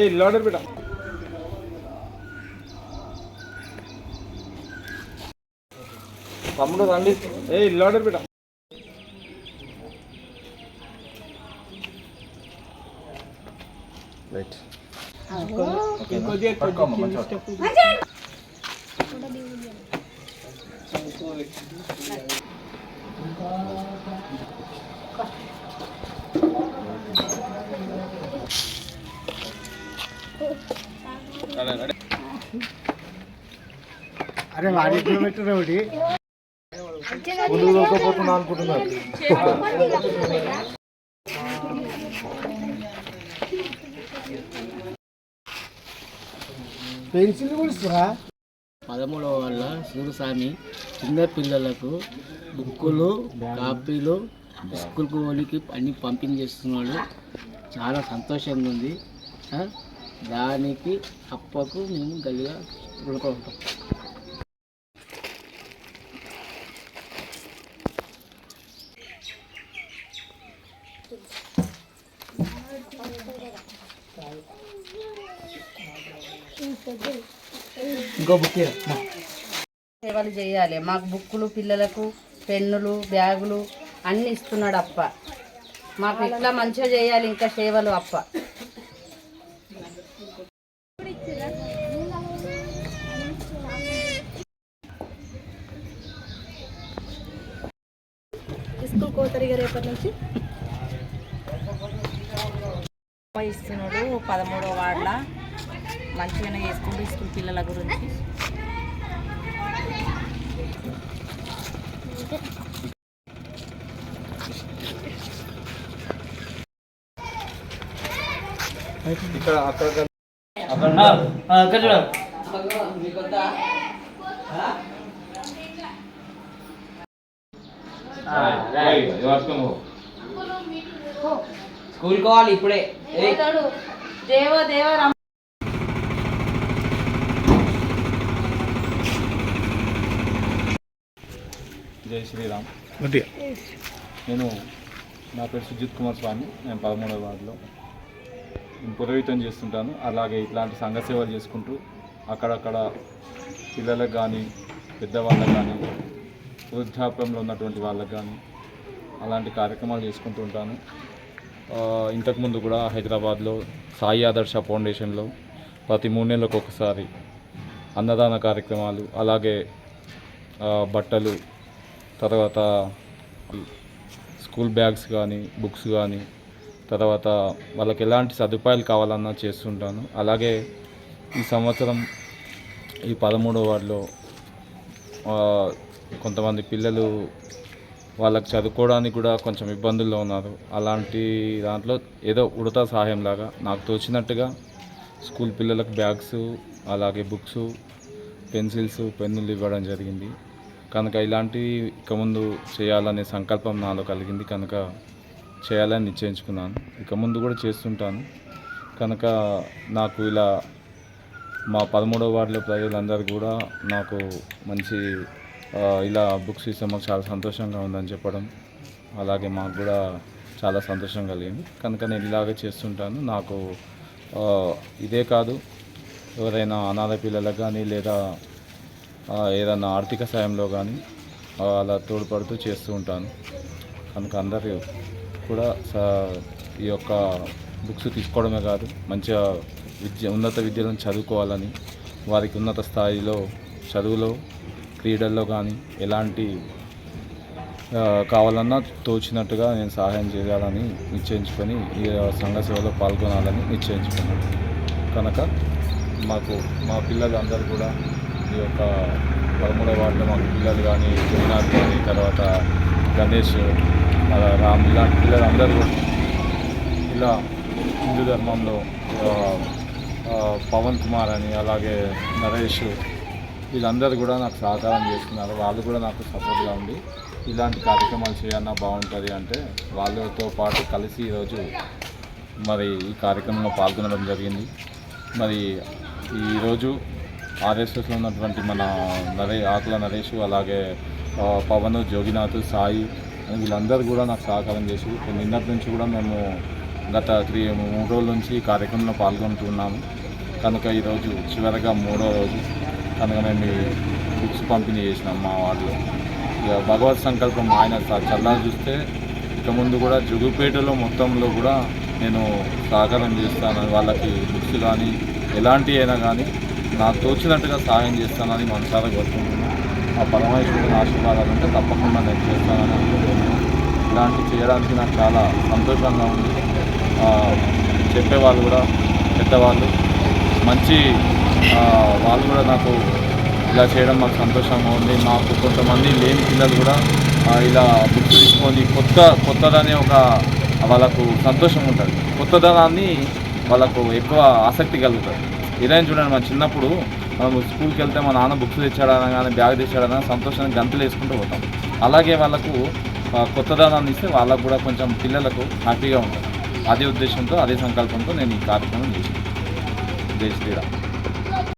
ఏ ladder బిడ్డ తమ్ముడు రండి ఏ లాడర్ బిడ్డ రైట్ అరే వాడి కిలోమీటర్ ఒకటి. ముందుకు దొరకపోతున్నా అనుకుంటున్నారు. పెన్సిల్ కూడా పదమూడవ వాళ్ళ సూరస్వామి చిన్న పిల్లలకు బుక్కులు కాపీలు స్కూల్కు వాళ్ళకి అన్ని పంపిణీ చేస్తున్నాడు చాలా సంతోషంగా ఉంది. ఆ, దానికి అప్పకు మేము గట్టిగా రుణపడతాం ఇంకో బుక్ సేవలు చేయాలి. మాకు బుక్కులు పిల్లలకు పెన్నులు బ్యాగులు అన్ని ఇస్తున్నాడు అప్ప. మాకు ఇట్లా మంచిగా చేయాలి ఇంకా సేవలు అప్ప. స్కూల్ కోతరిగా రేపటి నుంచి? ఇస్తున్నాడు పదమూడో వార్డుల. మంచిగానే చేసుకుంటూ స్కూల్ పిల్లల గురించి. ఇక్కడ అక్కడ స్కూల్ కావాలి ఇప్పుడే. దేవ దేవ జై శ్రీరామ్. నేను నా పేరు సుజిత్ కుమార్ స్వామి నేను పదమూడవ వార్డులో. పురోహితం చేస్తుంటాను. అలాగే ఇట్లాంటి సంఘ సేవలు చేసుకుంటూ అక్కడక్కడ పిల్లలకు కానీ పెద్దవాళ్ళకి కానీ వృద్ధాప్యంలో ఉన్నటువంటి వాళ్ళకి కానీ అలాంటి కార్యక్రమాలు చేసుకుంటూ ఉంటాను. ఇంతకుముందు కూడా హైదరాబాద్లో సాయి ఆదర్శ ఫౌండేషన్లో ప్రతి మూడు నెలలకు ఒకసారి అన్నదాన కార్యక్రమాలు అలాగే బట్టలు తర్వాత స్కూల్ బ్యాగ్స్ కానీ బుక్స్ కానీ తర్వాత వాళ్ళకి ఎలాంటి సదుపాయాలు కావాలన్నా చేస్తుంటాను. అలాగే ఈ సంవత్సరం ఈ పదమూడో వార్డులో కొంతమంది పిల్లలు వాళ్ళకి చదువుకోవడానికి కూడా కొంచెం ఇబ్బందుల్లో ఉన్నారు. అలాంటి దాంట్లో ఏదో ఉడతా సహాయం లాగా నాకు తోచినట్టుగా స్కూల్ పిల్లలకు బ్యాగ్స్ అలాగే బుక్స్ పెన్సిల్స్ పెన్నులు ఇవ్వడం జరిగింది. కనుక ఇలాంటివి ఇక ముందు చేయాలనే సంకల్పం నాలో కలిగింది. కనుక చేయాలని నిశ్చయించుకున్నాను. ఇక ముందు కూడా చేస్తుంటాను. కనుక నాకు ఇలా మా పదమూడవ వార్డులో ప్రజలందరూ కూడా నాకు మంచి ఇలా బుక్స్ ఇస్తే మాకు చాలా సంతోషంగా ఉందని చెప్పడం అలాగే మాకు కూడా చాలా సంతోషం కలిగింది. కనుక నేను ఇలాగే చేస్తుంటాను. నాకు ఇదే కాదు ఎవరైనా అనాథ పిల్లలకు కానీ లేదా ఏదన్నా ఏదైనా ఆర్థిక సాయంలో కానీ అలా తోడ్పడుతూ చేస్తూ ఉంటాను. కనుక అందరూ కూడా స- ఈ యొక్క బుక్స్ తీసుకోవడమే కాదు మంచిగా విద్య ఉన్నత విద్యలను చదువుకోవాలని వారికి ఉన్నత స్థాయిలో చదువులో క్రీడల్లో కానీ ఎలాంటి కావాలన్నా తోచినట్టుగా నేను సహాయం చేయాలని నిశ్చయించుకొని ఈ సంఘ సేవలో పాల్గొనాలని నిశ్చయించుకున్నాను. కనుక మాకు మా పిల్లలు అందరూ కూడా ఈ యొక్క పదమూడవ వార్డులో మాకు పిల్లలు కానీ జగన్నాథ్ కానీ తర్వాత గణేష్ రామ్ ఇలాంటి పిల్లలు అందరూ ఇలా హిందూ ధర్మంలో పవన్ కుమార్ అని అలాగే నరేష్ వీళ్ళందరూ కూడా నాకు సహకారం చేస్తున్నారు. వాళ్ళు కూడా నాకు సపోర్ట్గా ఉండి ఇలాంటి కార్యక్రమాలు చేయన్నా బాగుంటుంది అంటే వాళ్ళతో పాటు కలిసి ఈరోజు మరి ఈ కార్యక్రమంలో పాల్గొనడం జరిగింది. మరి ఈరోజు ఆర్ఎస్ఎస్లో ఉన్నటువంటి మన నరే ఆకుల నరేష్ అలాగే పవన్ జోగినాథ్ సాయి వీళ్ళందరూ కూడా నాకు సహకారం చేసి నిన్నటి నుంచి కూడా మేము గత త్రీ మూడు రోజుల నుంచి ఈ కార్యక్రమంలో పాల్గొంటున్నాము కనుక ఈరోజు చివరగా మూడో రోజు కనుక మేము బుక్స్ పంపిణీ చేసినాం మా వార్డులో. ఇక భగవత్ సంకల్పం ఆయన చల్లా చూస్తే ఇక ముందు కూడా జుగుపేటలో మొత్తంలో కూడా నేను సహకారం చేస్తాను. వాళ్ళకి బుక్స్ కానీ ఎలాంటి అయినా కానీ నాకు తోచినట్టుగా సహాయం చేస్తానని మనసారా కోరుకుంటున్నాను ఆ పరమేశ్వరుని ఆశీర్వాదాలు ఉంటే తప్పకుండా నేను చేస్తానని అనుకుంటున్నాను ఇలాంటివి చేయడానికి నాకు చాలా సంతోషంగా ఉంది. చెప్పేవాళ్ళు కూడా పెద్దవాళ్ళు. మంచి వాళ్ళు కూడా నాకు ఇలా చేయడం మాకు సంతోషంగా ఉంది. మాకు కొంతమంది లేని పిల్లలు కూడా ఇలా బుక్స్ తీసుకొని కొత్త కొత్తదనే ఒక వాళ్ళకు సంతోషం ఉంటుంది. కొత్తదనాన్ని వాళ్ళకు ఎక్కువ ఆసక్తి కలుగుతుంది. ఇదేం చూడండి మన చిన్నప్పుడు మనం స్కూల్కి వెళ్తే మా నాన్న బుక్స్ తెచ్చాడని కానీ బ్యాగ్ తెచ్చాడన సంతోషాన్ని గంతులు వేసుకుంటూ పోతాం. అలాగే వాళ్ళకు కొత్త దానాన్ని ఇస్తే వాళ్ళకు కూడా కొంచెం పిల్లలకు హ్యాపీగా ఉంటుంది అదే ఉద్దేశంతో అదే సంకల్పంతో నేను ఈ కార్యక్రమం చేసాను జై శ్రీరామ్.